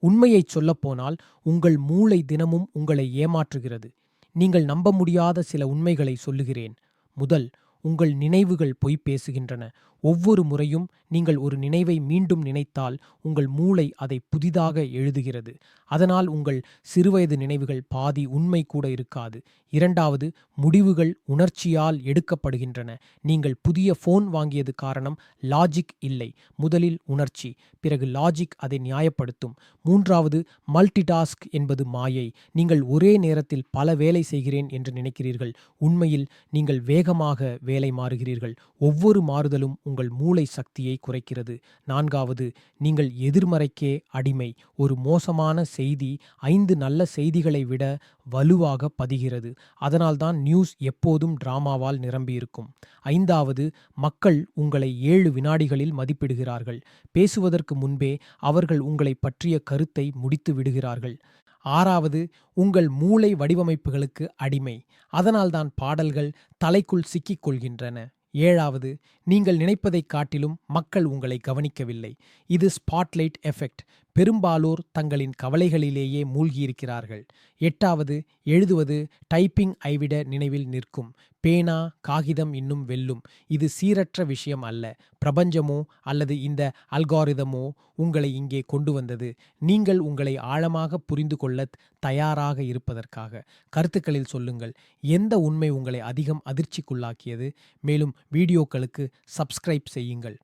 உண்மையைச் சொல்லப்போனால் உங்கள் மூளை தினமும் உங்களை ஏமாற்றுகிறது. நீங்கள் நம்ப முடியாத சில உண்மைகளை சொல்லுகிறேன். முதல் உங்கள் நினைவுகள் பொய் பேசுகின்றன. ஒவ்வொரு முறையும் நீங்கள் ஒரு நினைவை மீண்டும் நினைத்தால் உங்கள் மூளை அதை புதிதாக எழுதுகிறது. அதனால் உங்கள் சிறுவயது நினைவுகள் பாதி உண்மை கூட இருக்காது. இரண்டாவது முடிவுகள் உணர்ச்சியால் எடுக்கப்படுகின்றன. நீங்கள் புதிய ஃபோன் வாங்கியது காரணம் லாஜிக் இல்லை. முதலில் உணர்ச்சி பிறகு லாஜிக் அதை நியாயப்படுத்தும். மூன்றாவது மல்டிடாஸ்க் என்பது மாயை. நீங்கள் ஒரே நேரத்தில் பல வேலை செய்கிறேன் என்று நினைக்கிறீர்கள். உண்மையில் நீங்கள் வேகமாக வேலை மாறுகிறீர்கள். ஒவ்வொரு மாறுதலும் உங்கள் மூளை சக்தியை குறைக்கிறது. நான்காவது நீங்கள் எதிர்மறைக்கே அடிமை. ஒரு மோசமான செய்தி ஐந்து நல்ல செய்திகளை விட வலுவாக பதிகிறது. அதனால்தான் நியூஸ் எப்போதும் டிராமாவால் நிரம்பியிருக்கும். ஐந்தாவது மக்கள் உங்களை ஏழு வினாடிகளில் மதிப்பிடுகிறார்கள். பேசுவதற்கு முன்பே அவர்கள் உங்களை பற்றிய கருத்தை முடித்து விடுகிறார்கள். ஆறாவது உங்கள் மூளை வடிவமைப்புகளுக்கு அடிமை. அதனால்தான் பாடல்கள் தலைக்குள் சிக்கிக் கொள்கின்றன. ஏழாவது நீங்கள் நினைப்பதைக் காட்டிலும் மக்கள் உங்களை கவனிக்கவில்லை. இது ஸ்பாட்லைட் எஃபெக்ட் பெரும்பாலோர் தங்களின் கவலைகளிலேயே மூழ்கியிருக்கிறார்கள். எட்டாவது எழுதுவது டைப்பிங் ஐவிட நினைவில் நிற்கும். பேனா காகிதம் இன்னும் வெல்லும். இது சீரற்ற விஷயம் அல்ல. பிரபஞ்சமோ அல்லது இந்த அல்காரிதமோ உங்களை இங்கே கொண்டு வந்தது. நீங்கள் உங்களை ஆழமாக புரிந்து கொள்ள தயாராக இருப்பதற்காக. கருத்துக்களில் சொல்லுங்கள். எந்த உண்மை உங்களை அதிகம் அதிர்ச்சிக்குள்ளாக்கியது? மேலும் வீடியோக்களுக்கு சப்ஸ்கிரைப் செய்யுங்கள்.